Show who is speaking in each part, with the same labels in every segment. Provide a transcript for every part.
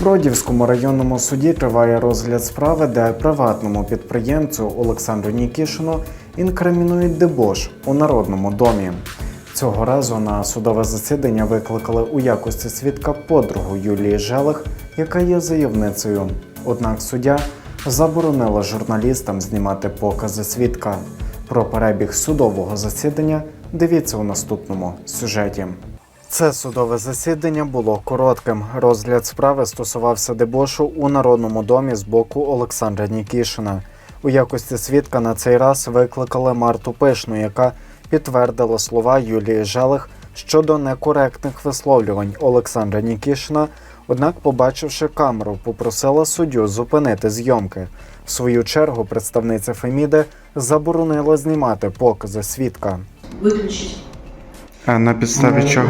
Speaker 1: Бродівському районному суді триває розгляд справи, де приватному підприємцю Олександру Нікішину інкримінують дебош у народному домі. Цього разу на судове засідання викликали у якості свідка подругу Юлії Желих, яка є заявницею. Однак суддя заборонила журналістам знімати покази свідка. Про перебіг судового засідання дивіться у наступному сюжеті. Це судове засідання було коротким. Розгляд справи стосувався дебошу у народному домі з боку Олександра Нікішина. У якості свідка на цей раз викликали Марту Пишну, яка підтвердила слова Юлії Желих щодо некоректних висловлювань Олександра Нікішина. Однак, побачивши камеру, попросила суддю зупинити зйомки. В свою чергу представниця Феміди заборонила знімати покази свідка.
Speaker 2: Виключить.
Speaker 1: А на підставі чого?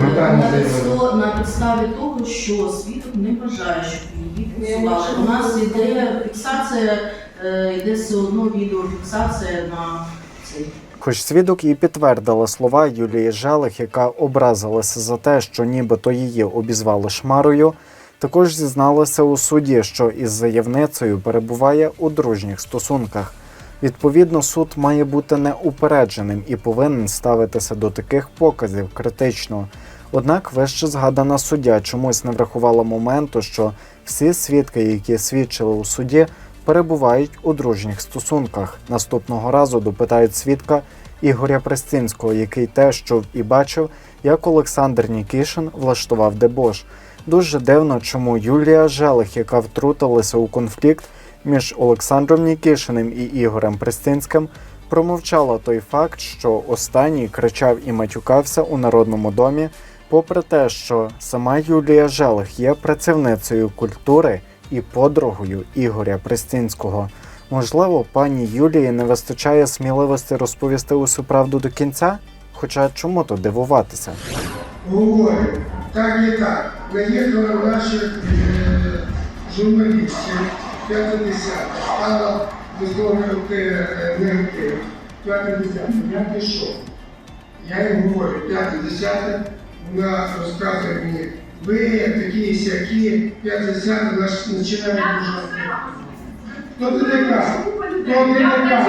Speaker 2: На підставі, того, що свідок не бажає, щоб її фіксували. У нас йде фіксація, е, йде все одно відеофіксація на цей.
Speaker 1: Хоч свідок і підтвердила слова Юлії Желих, яка образилася за те, що нібито її обізвали шмарою, також зізналася у суді, що із заявницею перебуває у дружніх стосунках. Відповідно, суд має бути неупередженим і повинен ставитися до таких показів критично. Однак вище згадана суддя чомусь не врахувала моменту, що всі свідки, які свідчили у суді, перебувають у дружніх стосунках. Наступного разу допитають свідка Ігоря Престінського, який теж чув і бачив, як Олександр Нікішин влаштував дебош. Дуже дивно, чому Юлія Желих, яка втрутилася у конфлікт між Олександром Нікішиним і Ігорем Престінським, промовчала той факт, що останній кричав і матюкався у народному домі, попри те, що сама Юлія Желих є працівницею культури і подругою Ігоря Престінського. Можливо, пані Юлії не вистачає сміливості розповісти усю правду до кінця? Хоча чому то дивуватися?
Speaker 3: говорю, так і так. Наїхали наших е, 50 стало висловлювати е, негатив. 50 я пішов. Я їм говорю, 50 вона розказує мені, ви такі сякі, 50 вона ж починає дуже. Хто ти така? Хто ти така?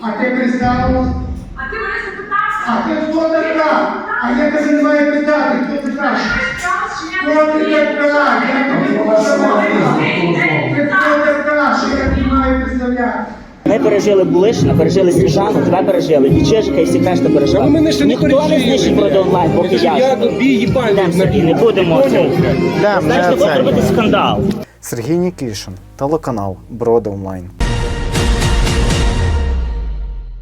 Speaker 3: А ти представилась?
Speaker 4: А ти мене запитався?
Speaker 3: А ти хто така? А я тебе не маю питати, хто ти така? Хто ти
Speaker 5: Ми пережили Булишина, пережили Сніжану, тебе пережили, і Чижика, і всіх решта пережили.
Speaker 6: Ви мене ще не
Speaker 5: Ніхто не
Speaker 6: пережили,
Speaker 5: знищить проти онлайн, поки я.
Speaker 6: Я тобі їбаю
Speaker 5: Йдемо собі, не будемо цей. Знаєш, не
Speaker 1: це.
Speaker 5: робити скандал.
Speaker 1: Сергій Нікішин, телеканал Броди Онлайн.